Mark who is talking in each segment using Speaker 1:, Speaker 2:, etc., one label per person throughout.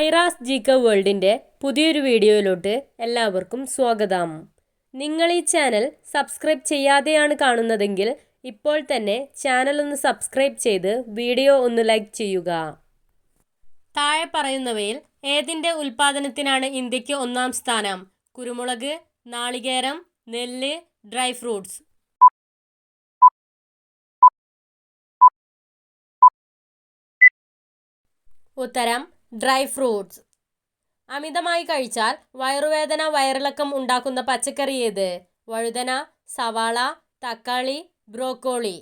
Speaker 1: Aira's G K വേൾഡിന്റെ പുതിയൊരു വീഡിയോയിലോട്ട് എല്ലാവർക്കും സ്വാഗതം. നിങ്ങൾ ഈ ചാനൽ സബ്സ്ക്രൈബ് ചെയ്യാതെയാണ് കാണുന്നതെങ്കിൽ ഇപ്പോൾ തന്നെ ചാനൽ ഒന്ന് സബ്സ്ക്രൈബ് ചെയ്ത് വീഡിയോ ഒന്ന് ലൈക്ക് ചെയ്യുക. താഴെ പറയുന്നവയിൽ ഏതിന്റെ ഉൽപ്പാദനത്തിനാണ് ഇന്ത്യയ്ക്ക് ഒന്നാം സ്ഥാനം? കുരുമുളക് നാളികേരം നെല്ല് ഡ്രൈ ഫ്രൂട്ട്സ്. ഉത്തരം ഡ്രൈ ഫ്രൂട്ട്സ്. അമിതമായി കഴിച്ചാൽ വയറുവേദന വയറിളക്കം ഉണ്ടാക്കുന്ന പച്ചക്കറി ഏത്? വഴുതന സവാള തക്കാളി ബ്രോക്കോളി.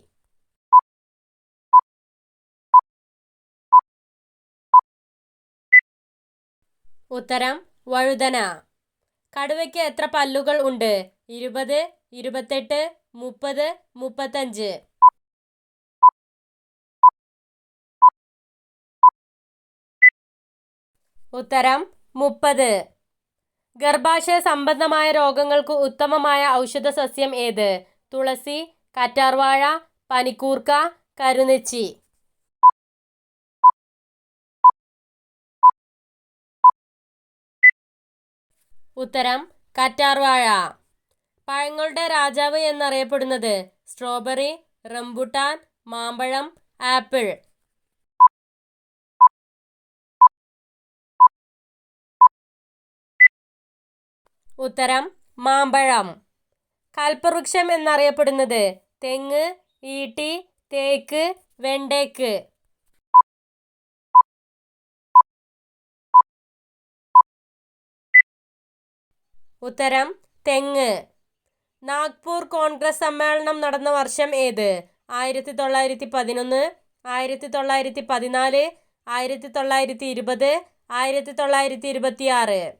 Speaker 1: ഉത്തരം വഴുതന. കടുവയ്ക്ക് എത്ര പല്ലുകൾ ഉണ്ട്? ഇരുപത് ഇരുപത്തെട്ട് മുപ്പത് മുപ്പത്തഞ്ച്. ഉത്തരം മുപ്പത്. ഗർഭാശയ സംബന്ധമായ രോഗങ്ങൾക്ക് ഉത്തമമായ ഔഷധ സസ്യം ഏത്? തുളസി കറ്റാർവാഴ പനിക്കൂർക്ക കരുനെച്ചി. ഉത്തരം കറ്റാർവാഴ. പഴങ്ങളുടെ രാജാവ് എന്നറിയപ്പെടുന്നത് സ്ട്രോബെറി റംബുട്ടാൻ മാമ്പഴം ആപ്പിൾ. ഉത്തരം മാമ്പഴം. കൽപ്പവൃക്ഷം എന്നറിയപ്പെടുന്നത് തെങ്ങ് ഈട്ടി തേക്ക് വെണ്ടേക്ക്. ഉത്തരം തെങ്ങ്. നാഗ്പൂർ കോൺഗ്രസ് സമ്മേളനം നടന്ന വർഷം ഏത്? ആയിരത്തി തൊള്ളായിരത്തി പതിനൊന്ന് ആയിരത്തി തൊള്ളായിരത്തി പതിനാല് ആയിരത്തി തൊള്ളായിരത്തി ഇരുപത് ആയിരത്തി തൊള്ളായിരത്തി ഇരുപത്തിയാറ്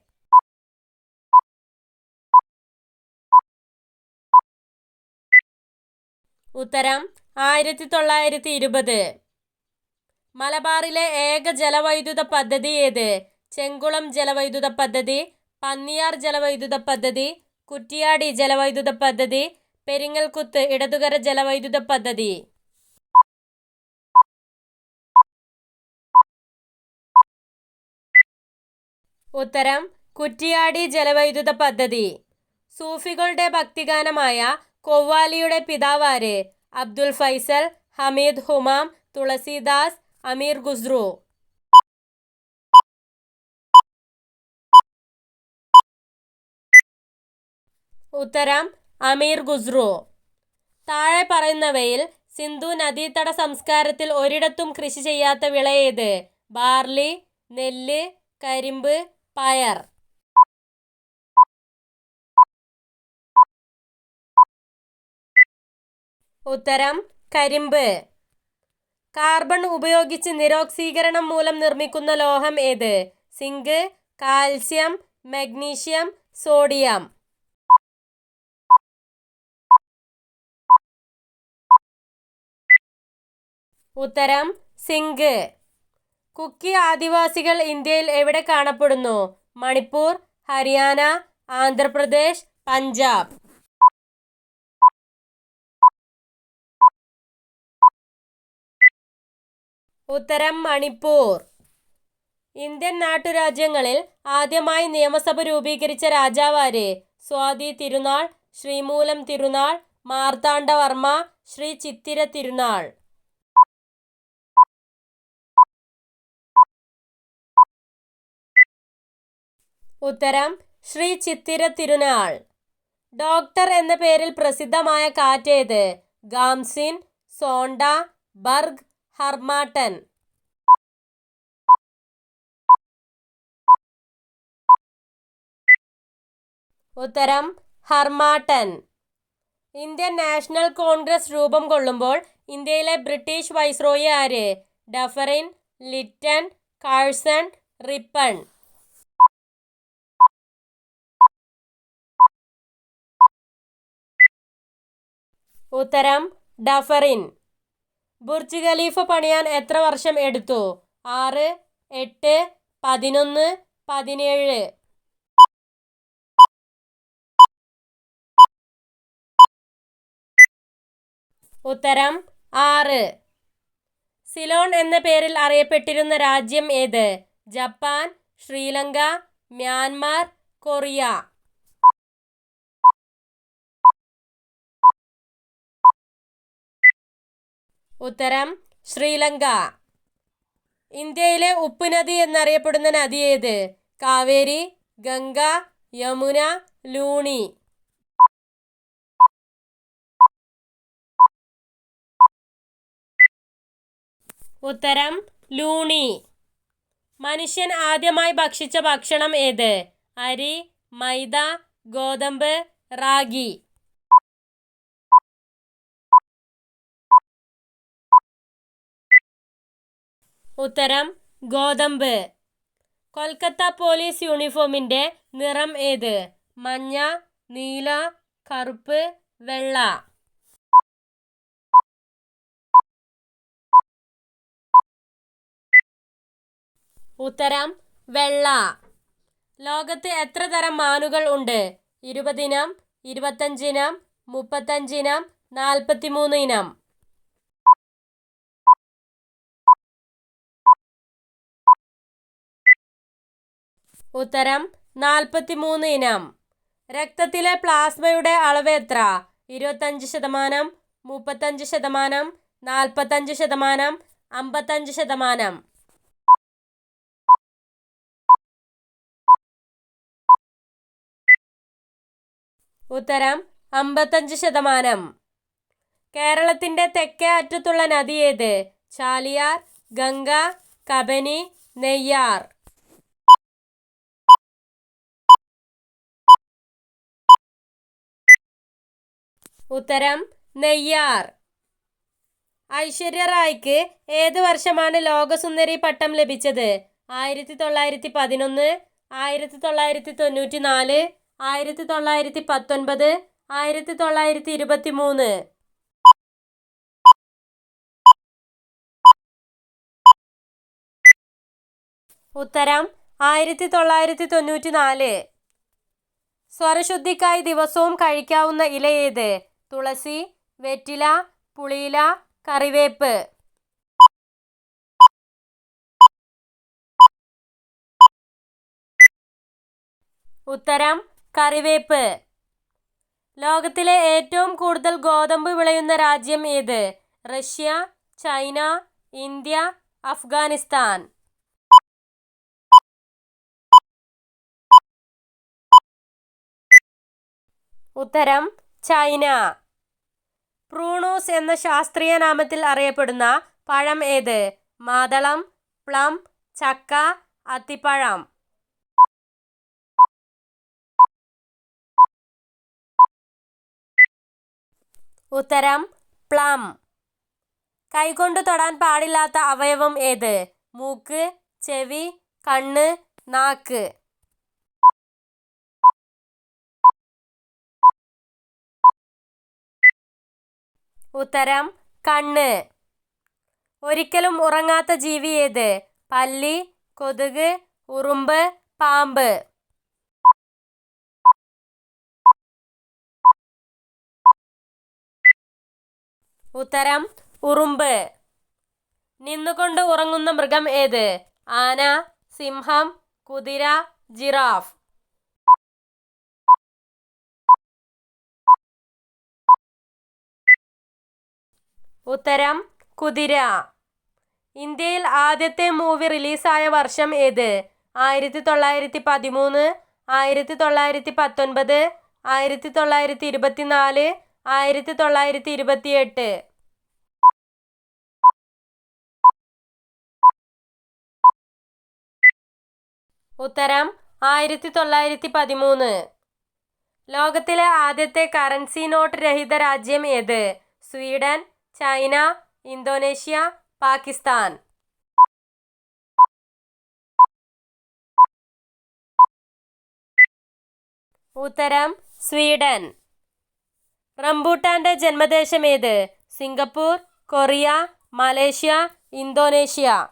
Speaker 1: ഉത്തരം ആയിരത്തി തൊള്ളായിരത്തി ഇരുപത് മലബാറിലെ ഏക ജലവൈദ്യുത പദ്ധതി ഏത്? ചെങ്കുളം ജലവൈദ്യുത പദ്ധതി പന്നിയാർ ജലവൈദ്യുത പദ്ധതി കുറ്റിയാടി ജലവൈദ്യുത പദ്ധതി പെരിങ്ങൽകുത്ത് ഇടതുകര ജലവൈദ്യുത പദ്ധതി. ഉത്തരം കുറ്റിയാടി ജലവൈദ്യുത പദ്ധതി. സൂഫികളുടെ ഭക്തിഗാനമായ കൊവ്വാലിയുടെ പിതാവാര് അബ്ദുൽ ഫൈസൽ ഹമീദ് ഹുമാം തുളസിദാസ് അമീർ ഖുസ്രു ഉത്തരം അമീർ ഖുസ്രു താഴെ പറയുന്നവയിൽ സിന്ധു നദീതട സംസ്കാരത്തിൽ ഒരിടത്തും കൃഷി ചെയ്യാത്ത വിള ഏത് ബാർലി നെല്ല് കരിമ്പ് പയർ. ഉത്തരം കരിമ്പ്. കാർബൺ ഉപയോഗിച്ച് നിരോക്സീകരണം മൂലം നിർമ്മിക്കുന്ന ലോഹം ഏത്? Zinc calcium magnesium sodium. ഉത്തരം സിങ്ക്. കുക്കി ആദിവാസികൾ ഇന്ത്യയിൽ എവിടെ കാണപ്പെടുന്നു? മണിപ്പൂർ ഹരിയാന ആന്ധ്രാപ്രദേശ് പഞ്ചാബ്. ഉത്തരം മണിപ്പൂർ. ഇന്ത്യൻ നാട്ടുരാജ്യങ്ങളിൽ ആദ്യമായി നിയമസഭ രൂപീകരിച്ച രാജാവാര്? സ്വാതി തിരുനാൾ ശ്രീമൂലം തിരുനാൾ മാർത്താണ്ഡവർമ്മ ശ്രീ ചിത്തിര തിരുനാൾ. ഉത്തരം ശ്രീ ചിത്തിര തിരുനാൾ. ഡോക്ടർ എന്ന പേരിൽ പ്രസിദ്ധമായ കാറ്റേത്? ഗാംസിൻ സോണ്ട ബർഗ് ഹർമാട്ടൻ. ഉത്തരം ഹർമാട്ടൻ. ഇന്ത്യൻ നാഷണൽ കോൺഗ്രസ് രൂപം കൊള്ളുമ്പോൾ ഇന്ത്യയിലെ ബ്രിട്ടീഷ് വൈസ്രോയി ആര്? Dufferin Lytton Curzon Ripon. ഉത്തരം ഡഫറിൻ. ബുർജ് ഖലീഫ പണിയാൻ എത്ര വർഷം എടുത്തു? ആറ് എട്ട് പതിനൊന്ന് പതിനേഴ്. ഉത്തരം ആറ്. സിലോൺ എന്ന പേരിൽ അറിയപ്പെട്ടിരുന്ന രാജ്യം ഏത്? Japan Sri Lanka Myanmar Korea. ഉത്തരം ശ്രീലങ്ക. ഇന്ത്യയിലെ ഉപ്പ് നദി എന്നറിയപ്പെടുന്ന നദി ഏത്? കാവേരി ഗംഗ യമുന ലൂണി. ഉത്തരം ലൂണി. മനുഷ്യൻ ആദ്യമായി ഭക്ഷിച്ച ഭക്ഷണം ഏത്? അരി മൈദ ഗോതമ്പ് റാഗി. ഉത്തരം ഗോതമ്പ്. കൊൽക്കത്ത പോലീസ് യൂണിഫോമിന്റെ നിറം ഏത്? മഞ്ഞ നീല കറുപ്പ് വെള്ള. ഉത്തരം വെള്ള. ലോകത്ത് എത്ര തരം മാനുകൾ ഉണ്ട്? ഇരുപതിനം ഇരുപത്തഞ്ചിനം മുപ്പത്തഞ്ചിനം നാൽപ്പത്തിമൂന്ന് ഇനം. ഉത്തരം നാൽപ്പത്തിമൂന്ന് ഇനം. രക്തത്തിലെ പ്ലാസ്മയുടെ അളവ് എത്ര? ഇരുപത്തഞ്ച് ശതമാനം മുപ്പത്തഞ്ച് ശതമാനം നാൽപ്പത്തഞ്ച് ശതമാനം അമ്പത്തഞ്ച് ശതമാനം. ഉത്തരം അമ്പത്തഞ്ച് ശതമാനം. കേരളത്തിന്റെ തെക്കേ അറ്റത്തുള്ള നദി ഏത്? ചാലിയാർ ഗംഗ കബനി നെയ്യാർ. ഉത്തരം നെയ്യാർ. ഐശ്വര്യ റായ്ക്ക് ഏത് വർഷമാണ് ലോകസുന്ദരി പട്ടം ലഭിച്ചത്? ആയിരത്തി തൊള്ളായിരത്തി പതിനൊന്ന് ആയിരത്തി തൊള്ളായിരത്തി തൊണ്ണൂറ്റി നാല് ആയിരത്തി തൊള്ളായിരത്തി പത്തൊൻപത് ആയിരത്തി തൊള്ളായിരത്തി ഇരുപത്തി മൂന്ന് ഉത്തരം ആയിരത്തി തൊള്ളായിരത്തി തൊണ്ണൂറ്റി നാല് സ്വരശുദ്ധിക്കായി ദിവസവും കഴിക്കാവുന്ന ഇല ഏത്? തുളസി വെറ്റില പുളിയില കറിവേപ്പ്. ഉത്തരം കറിവേപ്പ്. ലോകത്തിലെ ഏറ്റവും കൂടുതൽ ഗോതമ്പ് വിളയുന്ന രാജ്യം ഏത്? Russia China India Afghanistan. ഉത്തരം ചൈന. പ്രൂണോസ് എന്ന ശാസ്ത്രീയ നാമത്തിൽ അറിയപ്പെടുന്ന പഴം ഏത്? മാതളം പ്ലം ചക്ക അത്തിപ്പഴം. ഉത്തരം പ്ലം. കൈകൊണ്ട് തൊടാൻ പാടില്ലാത്ത അവയവം ഏത്? മൂക്ക് ചെവി കണ്ണ് നാക്ക്. ഉത്തരം കണ്ണ്. ഒരിക്കലും ഉറങ്ങാത്ത ജീവി ഏത്? പല്ലി കൊതുക് ഉറുമ്പ് പാമ്പ്. ഉത്തരം ഉറുമ്പ്. നിന്നുകൊണ്ട് ഉറങ്ങുന്ന മൃഗം ഏത്? ആന സിംഹം കുതിര ജിറാഫ്. ഉത്തരം കുതിര. ഇന്ത്യയിൽ ആദ്യത്തെ മൂവി റിലീസായ വർഷം ഏത്? ആയിരത്തി തൊള്ളായിരത്തി പതിമൂന്ന് ആയിരത്തി തൊള്ളായിരത്തി പത്തൊൻപത് ആയിരത്തി തൊള്ളായിരത്തി ഇരുപത്തി നാല് ആയിരത്തി തൊള്ളായിരത്തി ഇരുപത്തിയെട്ട് ഉത്തരം ആയിരത്തി തൊള്ളായിരത്തി പതിമൂന്ന് ലോകത്തിലെ ആദ്യത്തെ കറൻസി നോട്ട് രഹിത രാജ്യം ഏത്? Sweden China Indonesia Pakistan. ഉത്തരം സ്വീഡൻ. റംബൂട്ടാന്റെ ജന്മദേശം ഏത്? Singapore Korea Malaysia Indonesia.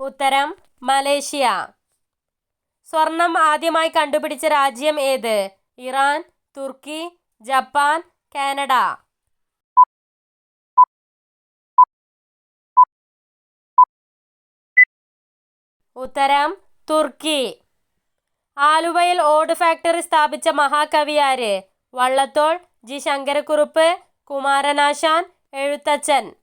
Speaker 1: ഉത്തരം മലേഷ്യ. സ്വർണം ആദ്യമായി കണ്ടുപിടിച്ച രാജ്യം ഏത്? ഇറാൻ തുർക്കി ജപ്പാൻ കാനഡ. ഉത്തരം തുർക്കി. ആലുവയിൽ ഓട് ഫാക്ടറി സ്ഥാപിച്ച മഹാകവിയാര് വള്ളത്തോൾ ജി. ശങ്കരക്കുറുപ്പ് കുമാരനാശാൻ എഴുത്തച്ഛൻ.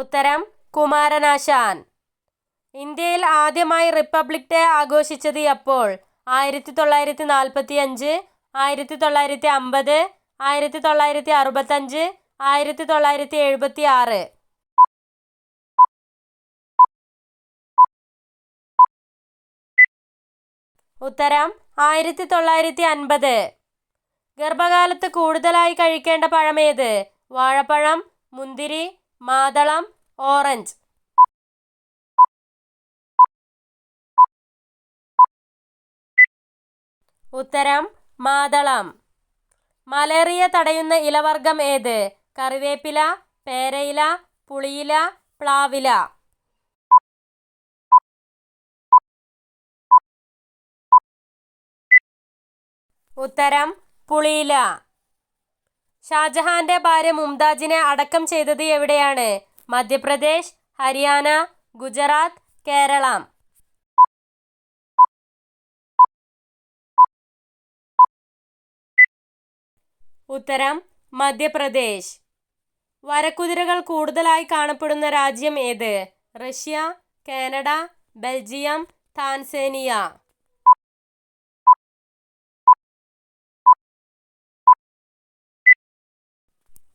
Speaker 1: ഉത്തരം കുമാരനാശാൻ. ഇന്ത്യയിൽ ആദ്യമായി റിപ്പബ്ലിക് ഡേ ആഘോഷിച്ചത് എപ്പോൾ? ആയിരത്തി തൊള്ളായിരത്തി നാൽപ്പത്തി അഞ്ച് ആയിരത്തി തൊള്ളായിരത്തി അമ്പത് ആയിരത്തി തൊള്ളായിരത്തി അറുപത്തഞ്ച് ആയിരത്തി തൊള്ളായിരത്തി എഴുപത്തി ആറ് ഉത്തരം ആയിരത്തി തൊള്ളായിരത്തി അൻപത് ഗർഭകാലത്ത് കൂടുതലായി കഴിക്കേണ്ട പഴമേത്? വാഴപ്പഴം മുന്തിരി മാതളം ഓറഞ്ച്. ഉത്തരം മാതളം. മലേറിയ തടയുന്ന ഇലവർഗം ഏത്? കറിവേപ്പില പേരയില പുളിയില പ്ലാവില. ഉത്തരം പുളിയില. ഷാജഹാന്റെ ഭാര്യ മുംതാജിനെ അടക്കം ചെയ്തത് എവിടെയാണ്? മധ്യപ്രദേശ് ഹരിയാന ഗുജറാത്ത് കേരളം. ഉത്തരം മധ്യപ്രദേശ്. വരക്കുതിരകൾ കൂടുതലായി കാണപ്പെടുന്ന രാജ്യം ഏത്? Russia Canada Belgium Tanzania.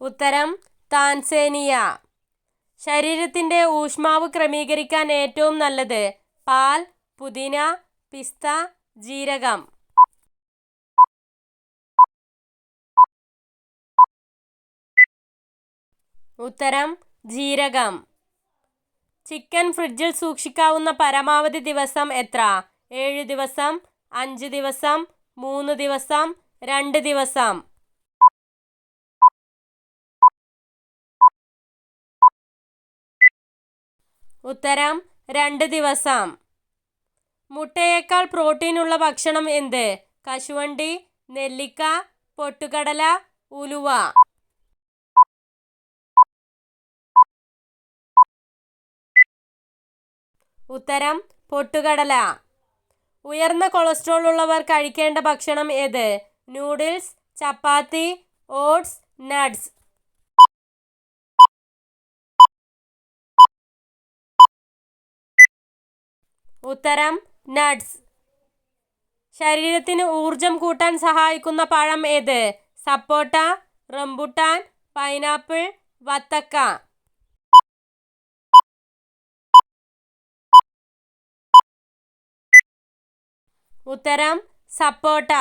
Speaker 1: ഉത്തരം താൻസേനിയ. ശരീരത്തിന്റെ ഊഷ്മാവ് ക്രമീകരിക്കാൻ ഏറ്റവും നല്ലത് പാൽ പുതിന പിസ്ത ജീരകം. ഉത്തരം ജീരകം. ചിക്കൻ ഫ്രിഡ്ജിൽ സൂക്ഷിക്കാവുന്ന പരമാവധി ദിവസം എത്ര? ഏഴ് ദിവസം അഞ്ച് ദിവസം മൂന്ന് ദിവസം രണ്ട് ദിവസം. ഉത്തരം രണ്ട് ദിവസം. മുട്ടയേക്കാൾ പ്രോട്ടീൻ ഉള്ള ഭക്ഷണം എന്ത്? കശുവണ്ടി നെല്ലിക്ക പൊട്ടുകടല ഉലുവ. ഉത്തരം പൊട്ടുകടല. ഉയർന്ന കൊളസ്ട്രോൾ ഉള്ളവർ കഴിക്കേണ്ട ഭക്ഷണം ഏത്? Noodles chapati oats nuts. ഉത്തരം നട്ട്സ് ശരീരത്തിന് ഊർജം കൂട്ടാൻ സഹായിക്കുന്ന പഴം ഏത്? സപ്പോട്ട റംബുട്ടാൻ പൈനാപ്പിൾ വത്തക്ക. ഉത്തരം സപ്പോട്ട.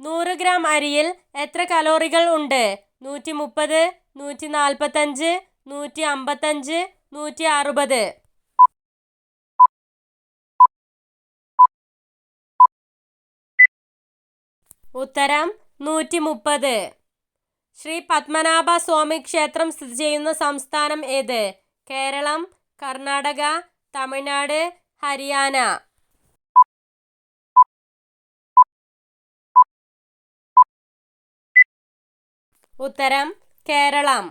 Speaker 1: നൂറ് ഗ്രാം അരിയിൽ എത്ര കലോറികൾ ഉണ്ട്? നൂറ്റി മുപ്പത് നൂറ്റി നാൽപ്പത്തഞ്ച് നൂറ്റി അമ്പത്തഞ്ച് നൂറ്റി അറുപത് ഉത്തരം നൂറ്റി മുപ്പത് ശ്രീ പത്മനാഭ സ്വാമി ക്ഷേത്രം സ്ഥിതി ചെയ്യുന്ന സംസ്ഥാനം ഏത്? കേരളം കർണാടക തമിഴ്നാട് ഹരിയാന. ഉത്തരം കേരളം.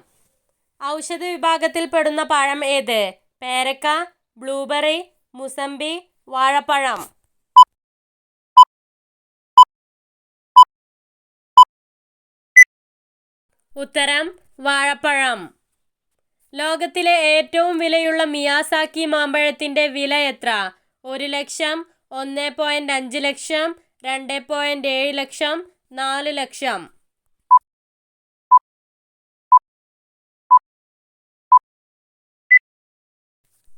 Speaker 1: ഔഷധ വിഭാഗത്തിൽ പെടുന്ന പഴം ഏത്? പേരക്ക ബ്ലൂബെറി മുസമ്പി വാഴപ്പഴം. ഉത്തരം വാഴപ്പഴം. ലോകത്തിലെ ഏറ്റവും വിലയുള്ള മിയാസാക്കി മാമ്പഴത്തിന്റെ വില എത്ര? ഒരു ലക്ഷം ഒന്ന് പോയിന്റ് അഞ്ച് ലക്ഷം രണ്ട് പോയിന്റ് ഏഴ് ലക്ഷം നാല് ലക്ഷം.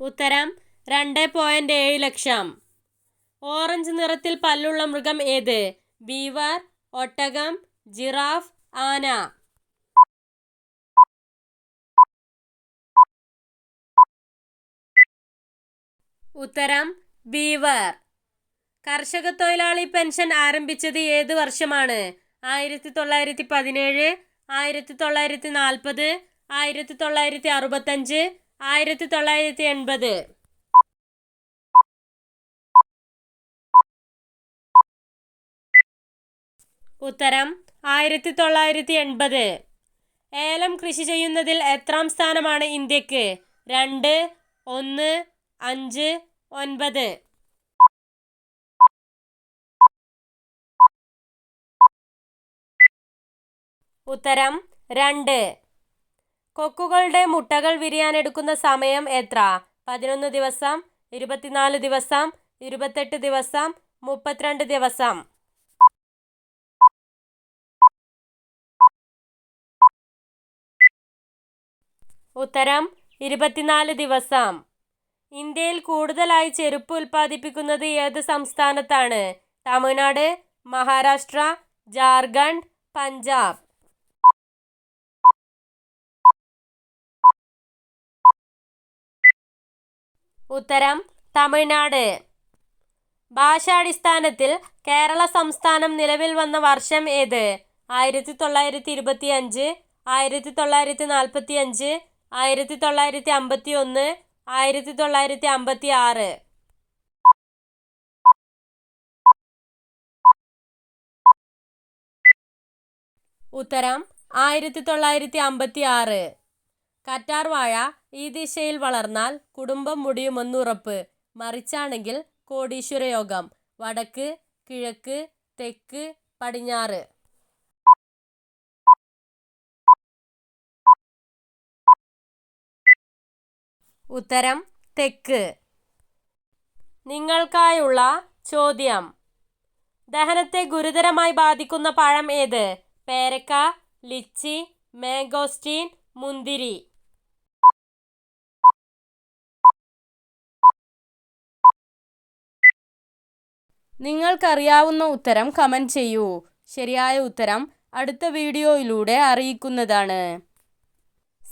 Speaker 1: ഉത്തരം രണ്ട് പോയിന്റ് ഏഴ് ലക്ഷം. ഓറഞ്ച് നിറത്തിൽ പല്ലുള്ള മൃഗം ഏത്? ബീവർ ഒട്ടകം ജിറാഫ് ആന. ഉത്തരം ബീവർ. കർഷക തൊഴിലാളി പെൻഷൻ ആരംഭിച്ചത് ഏത് വർഷമാണ്? ആയിരത്തി തൊള്ളായിരത്തി പതിനേഴ് ആയിരത്തി തൊള്ളായിരത്തി നാൽപ്പത് ആയിരത്തി തൊള്ളായിരത്തി അറുപത്തഞ്ച് ആയിരത്തി തൊള്ളായിരത്തി എൺപത് ഉത്തരം ആയിരത്തി തൊള്ളായിരത്തി എൺപത് ഏലം കൃഷി ചെയ്യുന്നതിൽ എത്രാം സ്ഥാനമാണ് ഇന്ത്യയ്ക്ക്? രണ്ട് ഒന്ന് അഞ്ച് ഒൻപത്. ഉത്തരം രണ്ട്. കൊക്കുകളുടെ മുട്ടകൾ വിരിയാനെടുക്കുന്ന സമയം എത്ര? പതിനൊന്ന് ദിവസം ഇരുപത്തിനാല് ദിവസം ഇരുപത്തെട്ട് ദിവസം മുപ്പത്തിരണ്ട് ദിവസം. ഉത്തരം ഇരുപത്തിനാല് ദിവസം. ഇന്ത്യയിൽ കൂടുതലായി ചെരുപ്പ് ഉൽപ്പാദിപ്പിക്കുന്നത് ഏത് സംസ്ഥാനത്താണ്? തമിഴ്നാട് മഹാരാഷ്ട്ര ജാർഖണ്ഡ് പഞ്ചാബ്. ഉത്തരം തമിഴ്നാട്. ഭാഷാടിസ്ഥാനത്തിൽ കേരള സംസ്ഥാനം നിലവിൽ വന്ന വർഷം ഏത്? ആയിരത്തി തൊള്ളായിരത്തി ഇരുപത്തി അഞ്ച് ആയിരത്തി തൊള്ളായിരത്തി നാൽപ്പത്തി അഞ്ച് ആയിരത്തി തൊള്ളായിരത്തി അമ്പത്തി ഒന്ന് ആയിരത്തി തൊള്ളായിരത്തി അമ്പത്തി ആറ് ഉത്തരം ആയിരത്തി തൊള്ളായിരത്തി അമ്പത്തി ആറ് കറ്റാർ വാഴ ഈ ദിശയിൽ വളർന്നാൽ കുടുംബം മുടിയുമെന്നുറപ്പ്. മറിച്ചാണെങ്കിൽ കോടീശ്വര യോഗം വടക്ക് കിഴക്ക് തെക്ക് പടിഞ്ഞാറ്. ഉത്തരം തെക്ക്. നിങ്ങൾക്കായുള്ള ചോദ്യം. ദഹനത്തെ ഗുരുതരമായി ബാധിക്കുന്ന പഴം ഏത്? പേരക്ക ലിച്ചി മാംഗോസ്റ്റീൻ മുന്തിരി. നിങ്ങൾക്കറിയാവുന്ന ഉത്തരം കമന്റ് ചെയ്യൂ. ശരിയായ ഉത്തരം അടുത്ത വീഡിയോയിലൂടെ അറിയിക്കുന്നതാണ്.